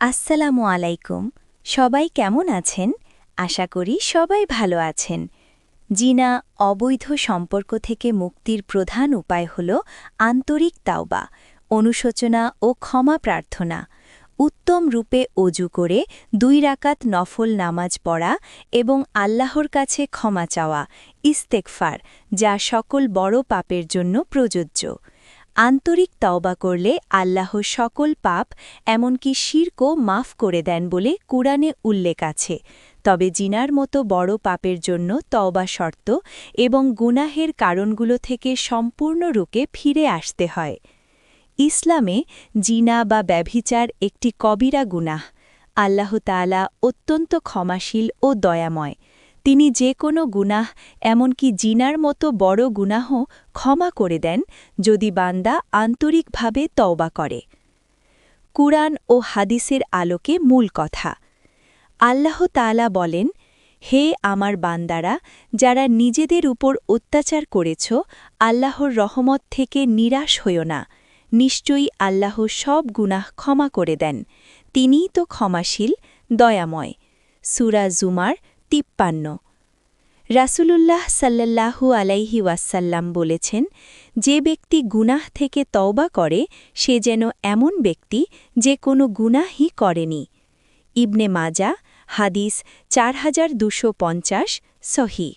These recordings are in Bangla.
আসসালামু আলাইকুম। সবাই কেমন আছেন? আশা করি সবাই ভালো আছেন। জিনা, অবৈধ সম্পর্ক থেকে মুক্তির প্রধান উপায় হল আন্তরিক তাওবা, অনুশোচনা ও ক্ষমা প্রার্থনা। উত্তম রূপে অজু করে দুই রাকাত নফল নামাজ পড়া এবং আল্লাহর কাছে ক্ষমা চাওয়া ইস্তেকফার যা সকল বড় পাপের জন্য প্রযোজ্য। আন্তরিক তওবা করলে আল্লাহ সকল পাপ, এমনকি শিরকও মাফ করে দেন বলে কুরআনে উল্লেখ আছে। তবে জিনার মতো বড় পাপের জন্য তওবা শর্ত এবং গুনাহের কারণগুলো থেকে সম্পূর্ণরূপে ফিরে আসতে হয়। ইসলামে জিনা বা ব্যভিচার একটি কবিরা গুনাহ। আল্লাহ তাআলা অত্যন্ত ক্ষমাশীল ও দয়াময়। তিনি যে কোনো গুনাহ, এমনকি জিনার মতো বড় গুনাহ ক্ষমা করে দেন যদি বান্দা আন্তরিকভাবে তওবা করে। কুরআন ও হাদিসের আলোকে মূল কথা। আল্লাহ তালা বলেন, হে আমার বান্দারা, যারা নিজেদের উপর অত্যাচার করেছ, আল্লাহর রহমত থেকে নিরাশ হইও না। নিশ্চয়ই আল্লাহ সব গুনাহ ক্ষমা করে দেন। তিনিই তো ক্ষমাশীল, দয়াময়। সুরা জুমার তিপ্পান্ন। রাসূলুল্লাহ সাল্লাল্লাহু আলাইহি ওয়াসাল্লাম বলেছেন, যে ব্যক্তি গুনাহ থেকে তওবা করে, সে যেন এমন ব্যক্তি যে কোনো গুনাহই করেনি। ইবনে মাজা, হাদিস চার হাজার দুশো পঞ্চাশ, সহি।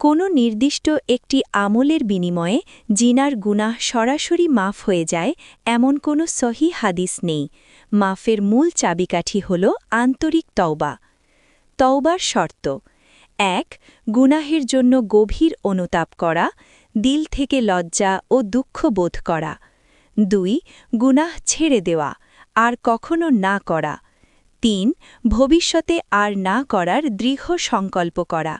কোনো নির্দিষ্ট একটি আমলের বিনিময়ে জিনার গুনাহ সরাসরি মাফ হয়ে যায়, এমন কোনো সহি হাদিস নেই। মাফের মূল চাবিকাঠি হল আন্তরিক তওবা। তওবার শর্ত। এক, গুনাহের জন্য গভীর অনুতাপ করা, দিল থেকে লজ্জা ও দুঃখ বোধ করা। দুই, গুনাহ ছেড়ে দেওয়া, আর কখনো না করা। তিন, ভবিষ্যতে আর না করার দৃঢ় সংকল্প করা।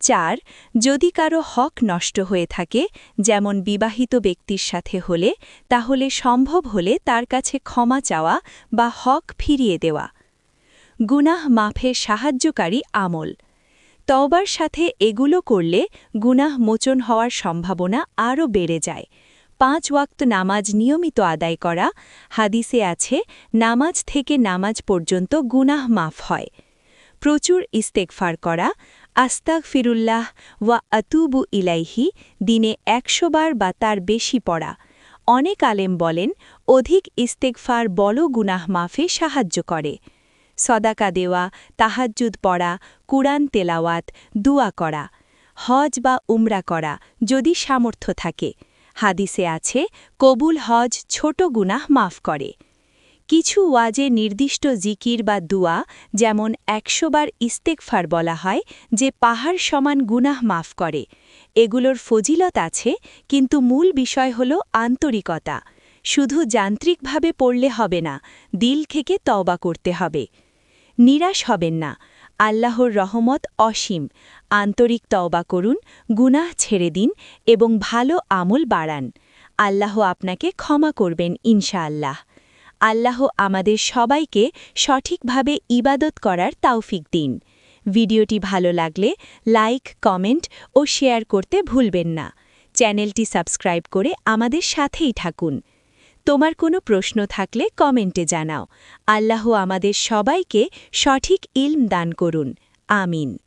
চার, যদি কারও হক নষ্ট হয়ে থাকে, যেমন বিবাহিত ব্যক্তির সাথে হলে, তাহলে সম্ভব হলে তার কাছে ক্ষমা চাওয়া বা হক ফিরিয়ে দেওয়া। গুনাহ মাফে সাহায্যকারী আমল। তওবার সাথে এগুলো করলে গুনাহ মোচন হওয়ার সম্ভাবনা আরও বেড়ে যায়। পাঁচ ওয়াক্ত নামাজ নিয়মিত আদায় করা, হাদিসে আছে, নামাজ থেকে নামাজ পর্যন্ত গুনাহ মাফ হয়। প্রচুর ইস্তেকফার করা আস্তাক ফিরুল্লাহ ওয়া আতুবু ইলাইহি, দিনে একশো বার বা তার বেশি পড়া। অনেক আলেম বলেন, অধিক ইস্তেকফার বল গুনাহ মাফে সাহায্য করে। সদাকা দেওয়া, তাহাজ্জুদ পড়া, কুরআন তেলাওয়াত, দুয়া করা, হজ বা উমরা করা যদি সামর্থ্য থাকে। হাদিসে আছে, কবুল হজ ছোট গুনাহ মাফ করে। কিছু ওয়াজে নির্দিষ্ট জিকির বা দুয়া, যেমন একশোবার ইস্তেকফার বলা হয়, যে পাহাড় সমান গুনাহ মাফ করে। এগুলোর ফজিলত আছে, কিন্তু মূল বিষয় হল আন্তরিকতা। শুধু যান্ত্রিকভাবে পড়লে হবে না, দিল থেকে তওবা করতে হবে। নিরাশ হবেন না। আল্লাহর রহমত অসীম। আন্তরিক তওবা করুন, গুনাহ ছেড়ে দিন এবং ভালো আমল বাড়ান। আল্লাহ আপনাকে ক্ষমা করবেন ইনশাআল্লাহ। আল্লাহ আমাদের সবাইকে সঠিকভাবে ইবাদত করার তাওফিক দিন। ভিডিওটি ভালো লাগলে লাইক, কমেন্ট ও শেয়ার করতে ভুলবেন না। চ্যানেলটি সাবস্ক্রাইব করে আমাদের সাথেই থাকুন। তোমার কোনো প্রশ্ন থাকলে কমেন্টে জানাও। আল্লাহ আমাদের সবাইকে সঠিক ইলম দান করুন। আমিন।